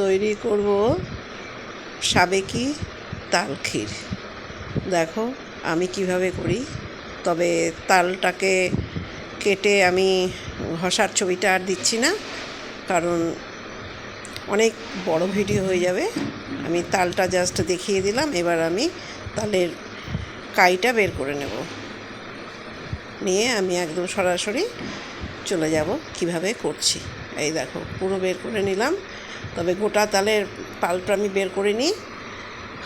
তৈরি করব সাবেকি তাল ক্ষীর। দেখো, আমি কীভাবে করি। তবে তালটাকে কেটে আমি ঘষার ছবিটা আর দিচ্ছি না, কারণ অনেক বড় ভিডিও হয়ে যাবে। আমি তালটা জাস্ট দেখিয়ে দিলাম, এবার আমি তালের কাইটা বের করে নেব। নিয়ে আমি একদম সরাসরি চলে যাব, কীভাবে করছি। এই দেখো, পুরো বের করে নিলাম। তবে গোটা তালের পাল্পটা আমি বের করে নিই।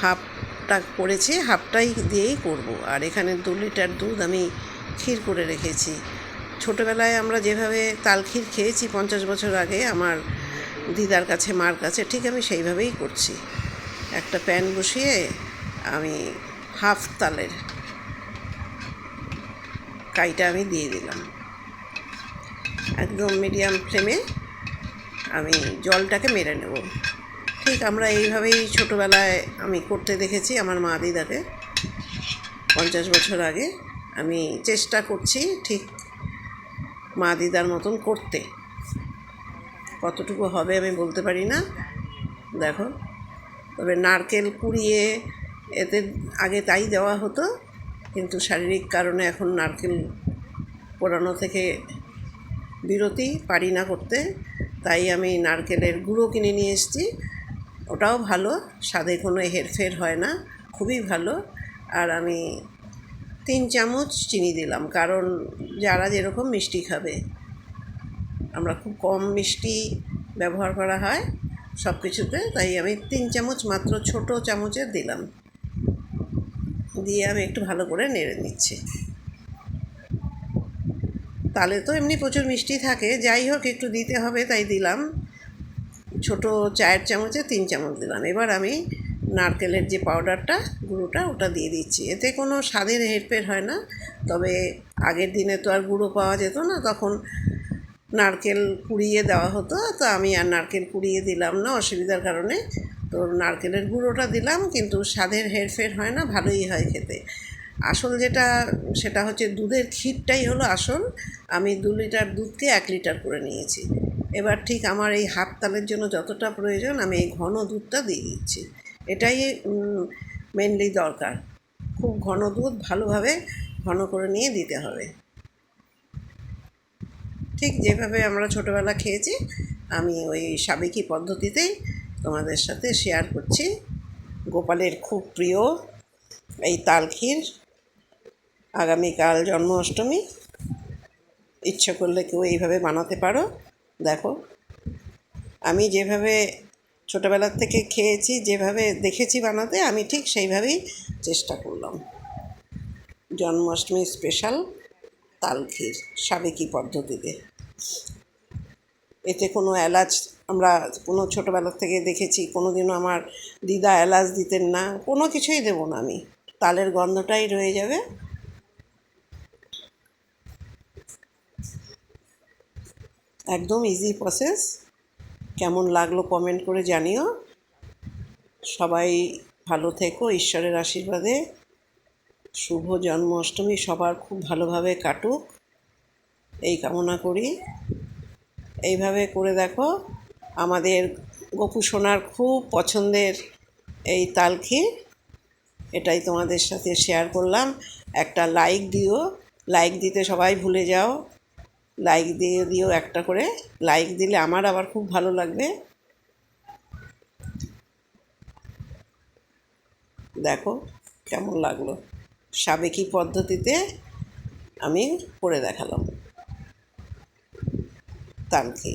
হাফটা করেছি, হাফটাই দিয়েই করব। আর এখানে দু লিটার দুধ আমি ক্ষীর করে রেখেছি। ছোটোবেলায় আমরা যেভাবে তাল ক্ষীর খেয়েছি পঞ্চাশ বছর আগে, আমার দিদার কাছে, মার কাছে, ঠিক আমি সেইভাবেই করছি। একটা প্যান বসিয়ে আমি হাফ তালের কাইটা আমি দিয়ে দিলাম। একদম মিডিয়াম ফ্লেমে আমি জলটাকে মেরে নেব। ঠিক আমরা এইভাবেই ছোটোবেলায় আমি করতে দেখেছি আমার মা দিদাকে। পঞ্চাশ বছর আগে আমি চেষ্টা করছি ঠিক মা দিদার মতন করতে। কতটুকু হবে আমি বলতে পারি না। দেখো, তবে নারকেল কুড়িয়ে এতে আগে তাই দেওয়া হতো, কিন্তু শারীরিক কারণে এখন নারকেল পোড়ানো থেকে বিরতি পারি না করতে। তাই আমি নারকেলের গুঁড়ো কিনে নিয়ে এসেছি। ওটাও ভালো, স্বাদে কোনো হেরফের হয় না, খুবই ভালো। আর আমি তিন চামচ চিনি দিলাম, কারণ যারা যেরকম মিষ্টি খাবে। আমরা খুব কম মিষ্টি ব্যবহার করা হয় সব কিছুতে তাই আমি তিন চামচ মাত্র ছোট চামচের দিলাম। দিয়ে আমি একটু ভালো করে নেড়ে নিচ্ছি। তালে তো এমনি প্রচুর মিষ্টি থাকে। যাই হোক, একটু দিতে হবে, তাই দিলাম। ছোট চায়ের চামচে তিন চামচ দিলাম। এবার আমি নারকেলের যে পাউডারটা, গুঁড়োটা, ওটা দিয়ে দিচ্ছি। এতে কোনো স্বাদের হেরফের হয় না। তবে আগের দিনে তো আর গুঁড়ো পাওয়া যেত না, তখন নারকেল কুড়িয়ে দেওয়া হতো। তো আমি আর নারকেল কুড়িয়ে দিলাম না, অসুবিধার কারণে। তো নারকেলের গুঁড়োটা দিলাম, কিন্তু স্বাদের হেরফের হয় না, ভালোই হয় খেতে। আসল যেটা, সেটা হচ্ছে দুধের ক্ষীরটাই হলো আসল। আমি দু লিটার দুধকে এক লিটার করে নিয়েছি। এবার ঠিক আমার এই হাফ তালের জন্য যতটা প্রয়োজন, আমি এই ঘন দুধটা দিয়ে দিচ্ছি। এটাই মেনলি দরকার। খুব ঘন দুধ ভালোভাবে ঘন করে নিয়ে দিতে হবে। ঠিক যেভাবে আমরা ছোটোবেলা খেয়েছি, আমি ওই সাবেকি পদ্ধতিতেই তোমাদের সাথে শেয়ার করছি। গোপালের খুব প্রিয় এই তাল ক্ষীর। আগামীকাল জন্মাষ্টমী। ইচ্ছে করলে কেউ এইভাবে বানাতে পারো। দেখো, আমি যেভাবে ছোটোবেলার থেকে খেয়েছি, যেভাবে দেখেছি বানাতে, আমি ঠিক সেইভাবেই চেষ্টা করলাম। জন্মাষ্টমী স্পেশাল তাল ক্ষীর, সাবেকি পদ্ধতিতে। এতে কোনো এলাচ আমরা কোনো ছোটোবেলার থেকে দেখেছি কোনো দিনও আমার দিদা এলাচ দিতেন না, কোনো কিছুই দেবো না আমি। তালের গন্ধটাই রয়ে যাবে। একদম ইজি প্রসেস কেমন লাগল কমেন্ট করে জানিও। সবাই ভালো থেকো, ঈশ্বরের আশীর্বাদে। শুভ জন্মাষ্টমী সবার খুব ভালোভাবে কাটুক। এই কামনা করি। এইভাবে করে দেখো, আমাদের গোপু সোনার খুব পছন্দের এই তালখি। এটাই তোমাদের সাথে শেয়ার করলাম। একটা লাইক দিও। লাইক দিতে সবাই ভুলে যাও। লাইক দিয়ে দিও একটা করে লাইক দিলে আমার আবার খুব ভালো লাগবে। দেখো কেমন লাগল। সাবেকি পদ্ধতিতে আমি করে দেখালাম। তালখি